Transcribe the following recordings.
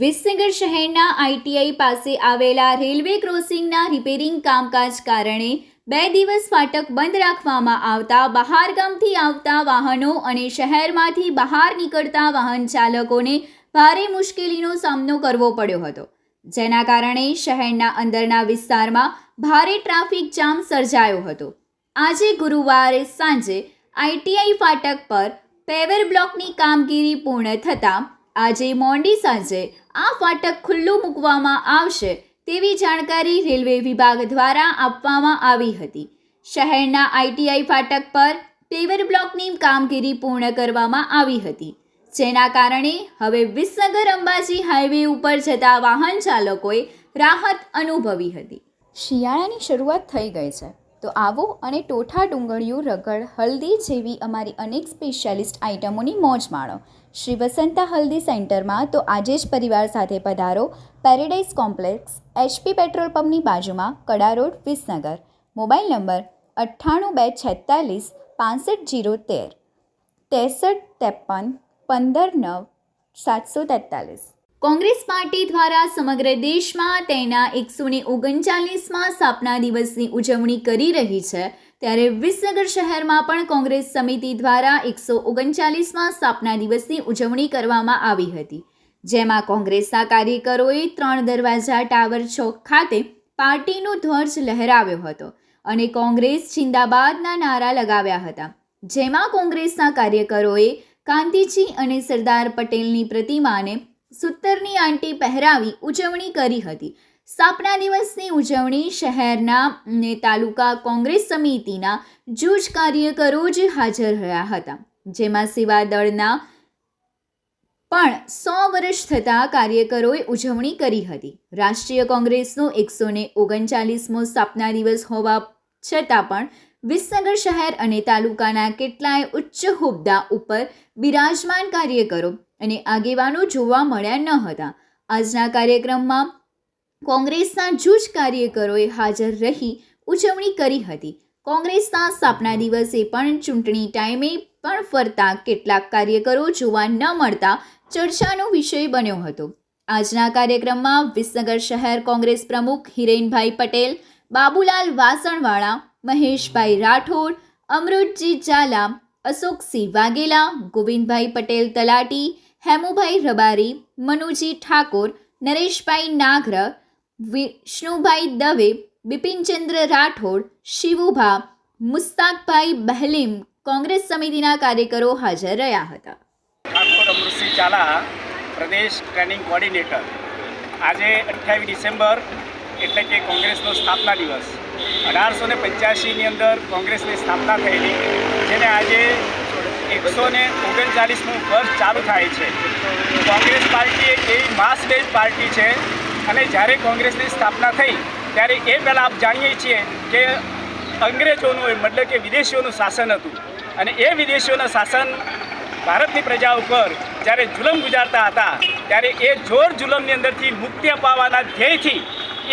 વિસનગર શહેરના આઈટીઆઈ પાસે આવેલા રેલવે ક્રોસિંગના રિપેરિંગ કામકાજ કારણે બે દિવસ ફાટક બંધ રાખવામાં આવતા, બહારગામથી આવતા વાહનો અને શહેરમાંથી બહાર નીકળતા વાહન ચાલકોને ભારે મુશ્કેલીનો સામનો કરવો પડ્યો હતો. જેના કારણે શહેરના અંદરના વિસ્તારમાં ભારે ટ્રાફિક જામ સર્જાયો હતો. આજે ગુરુવારે સાંજે આઈટીઆઈ ફાટક પર પેવર બ્લોકની કામગીરી પૂર્ણ થતાં આજે મોડી સાંજે આ ફાટક ખુલ્લું મૂકવામાં આવશે તેવી જાણકારી રેલવે વિભાગ દ્વારા આપવામાં આવી હતી. શહેરના આઈટીઆઈ ફાટક પર પેવર બ્લોકની કામગીરી પૂર્ણ કરવામાં આવી હતી. જેના કારણે હવે વિસનગર અંબાજી હાઈવે ઉપર જતા વાહન ચાલકોએ રાહત અનુભવી હતી. શિયાળાની શરૂઆત થઈ ગઈ છે. તો આવો અને ટોઠા ડુંગળીયું રગડ હલ્દી જેવી અમારી અનેક સ્પેશિયાલિસ્ટ આઇટમોની મોજ માણો શ્રી વસંતા હલ્દી સેન્ટરમાં તો આજે જ પરિવાર સાથે પધારો પેરેડાઇઝ કોમ્પ્લેક્સ એચપી પેટ્રોલ પંપની બાજુમાં કડા રોડ વિસનગર. મોબાઈલ નંબર અઠ્ઠાણું બે છેતાલીસ પાંસઠ જીરો તેર. ત્રેસઠ, ત્રેપન, પંદર, નવ, સાતસો તેતાલીસ. કોંગ્રેસ પાર્ટી દ્વારા સમગ્ર દેશમાં તેના એકસો ને ઓગણચાલીસમાં સ્થાપના દિવસની ઉજવણી કરી રહી છે. ત્યારે વિસનગર શહેરમાં પણ કોંગ્રેસ સમિતિ દ્વારા એકસો ઓગણચાલીસમાં સ્થાપના દિવસની ઉજવણી કરવામાં આવી હતી, જેમાં કોંગ્રેસના કાર્યકરોએ ત્રણ દરવાજા, ટાવર ચોક ખાતે પાર્ટીનો ધ્વજ લહેરાવ્યો હતો અને કોંગ્રેસ જિંદાબાદના નારા લગાવ્યા હતા, જેમાં કોંગ્રેસના કાર્યકરોએ ગાંધીજી અને સરદાર પટેલની પ્રતિમાને સૂતરની આંટી પહેરાવી ઉજવણી કરી હતી. સ્થાપના દિવસની ઉજવણી શહેરના ને તાલુકા કોંગ્રેસ સમિતિના જૂજ કાર્યકરો જ હાજર રહ્યા હતા. જેમાં સેવા પણ સો વર્ષ થતાં કાર્યકરોએ ઉજવણી કરી હતી. રાષ્ટ્રીય કોંગ્રેસનો એકસો ને ઓગણચાલીસમો સ્થાપના દિવસ હોવા છતાં પણ વિસનગર શહેર અને તાલુકાના કેટલાય ઉચ્ચ હોદ્દા ઉપર બિરાજમાન કાર્યકરો અને આગેવાનો જોવા મળ્યા ન હતા. આજના કાર્યક્રમમાં કોંગ્રેસના જૂજ કાર્યકરોએ હાજર રહી ઉજવણી કરી હતી. કોંગ્રેસના સ્થાપના દિવસે પણ ચૂંટણી ટાઈમે પણ ફરતા કેટલાક કાર્યકરો જોવા ન મળતા ચર્ચાનો વિષય બન્યો હતો. આજના કાર્યક્રમમાં વિસનગર શહેર કોંગ્રેસ પ્રમુખ હિરેનભાઈ પટેલ, બાબુલાલ વાસણવાળા, મહેશભાઈ રાઠોડ, અમૃતજી ઝાલા, અશોકસિંહ વાઘેલા, ગોવિંદભાઈ પટેલ તલાટી, હેમુભાઈ રબારી, મનુજી ઠાકોર, નરેશભાઈ નાગર વિષ્ણુભાઈ દવે, બિપિનચંદ્ર રાઠોડ, શિવુભા, મુસ્તાકભાઈ બહેલીમ કોંગ્રેસ સમિતિના કાર્યકરો હાજર રહ્યા હતા. ઠાકોર ઝાલા પ્રદેશ ટ્રેનિંગ કોર્ડિનેટર. આજે અઠ્યાવીસ ડિસેમ્બર એટલે કે કોંગ્રેસનો સ્થાપના દિવસ. અઢારસો ને પંચ્યાસીની અંદર કોંગ્રેસની સ્થાપના થયેલી, જેને આજે એકસો ને ઓગણચાલીસનું વર્ષ ચાલુ થાય છે. કોંગ્રેસ પાર્ટી એક એવી માસ બેઝ પાર્ટી છે અને જ્યારે કોંગ્રેસની સ્થાપના થઈ, ત્યારે એ પહેલાં આપ જાણીએ છીએ કે અંગ્રેજોનું મતલબ કે વિદેશીઓનું શાસન હતું. અને એ વિદેશીઓના શાસન ભારતની પ્રજા ઉપર જ્યારે જુલમ ગુજારતા હતા, ત્યારે એ જોર જુલમની અંદરથી મુક્તિ અપાવવાના ધ્યેયથી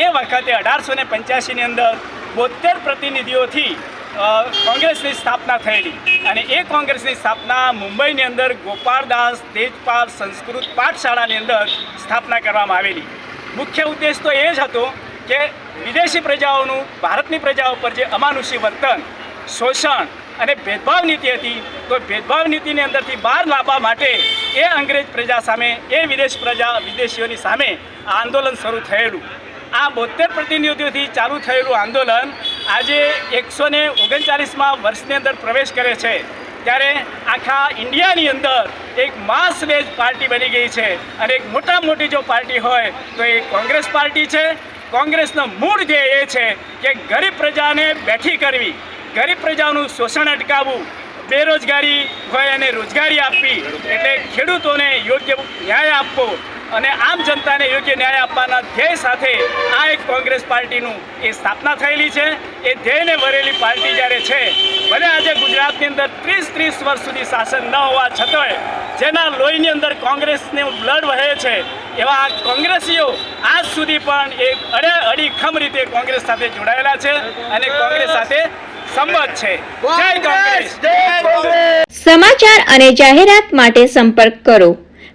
એ વખતે અઢારસો ને પંચ્યાસીની અંદર બોતેર પ્રતિનિધિઓથી કોંગ્રેસની સ્થાપના થયેલી. અને એ કોંગ્રેસની સ્થાપના મુંબઈની અંદર ગોપાળદાસ તેજપાલ સંસ્કૃત પાઠશાળાની અંદર સ્થાપના કરવામાં આવેલી. મુખ્ય ઉદ્દેશ તો એ જ હતો કે વિદેશી પ્રજાઓનું, ભારતની પ્રજાઓ પર જે અમાનુષી વર્તન, શોષણ અને ભેદભાવ નીતિ હતી, તો ભેદભાવ નીતિની અંદરથી બહાર લાવવા માટે એ અંગ્રેજ પ્રજા સામે, એ વિદેશ પ્રજા, વિદેશીઓની સામે આ આંદોલન શરૂ થયેલું. આ બોતેર પ્રતિનિધિઓથી ચાલુ થયેલું આંદોલન આજે એકસો ને ઓગણચાલીસમાં વર્ષની અંદર પ્રવેશ કરે છે. ત્યારે આખા ઇન્ડિયાની અંદર એક માસ બેઝ પાર્ટી બની ગઈ છે. અને એક મોટા મોટી જો પાર્ટી હોય, તો એ કોંગ્રેસ પાર્ટી છે. કોંગ્રેસનો મૂળ ધ્યેય એ છે કે ગરીબ પ્રજાને બેઠી કરવી. ગરીબ પ્રજાનું શોષણ અટકાવવું. બેરોજગારી હોય અને રોજગારી આપવી. એટલે ખેડૂતોને યોગ્ય ન્યાય આપવો. અને આમ જનતાને યોગ્ય ન્યાય આપવાના ધ્યેય સાથે આ એક કોંગ્રેસ પાર્ટીનું એ સ્થાપના થયેલી છે. એ ધ્યેયને વરેલી પાર્ટી જ્યારે છે ભલે આજે ગુજરાતની અંદર ત્રીસ ત્રીસ વર્ષ સુધી શાસન ન હોવા છતાંય જેના લોહીની અંદર કોંગ્રેસનું બ્લડ વહે છે એવા આ કોંગ્રેસીઓ આજ સુધી પણ એક અડે અડીખમ રીતે કોંગ્રેસ સાથે જોડાયેલા છે અને કોંગ્રેસ સાથે સંમત છે. જય કોંગ્રેસ! સમાચાર અને જાહેરાત માટે સંપર્ક કરો.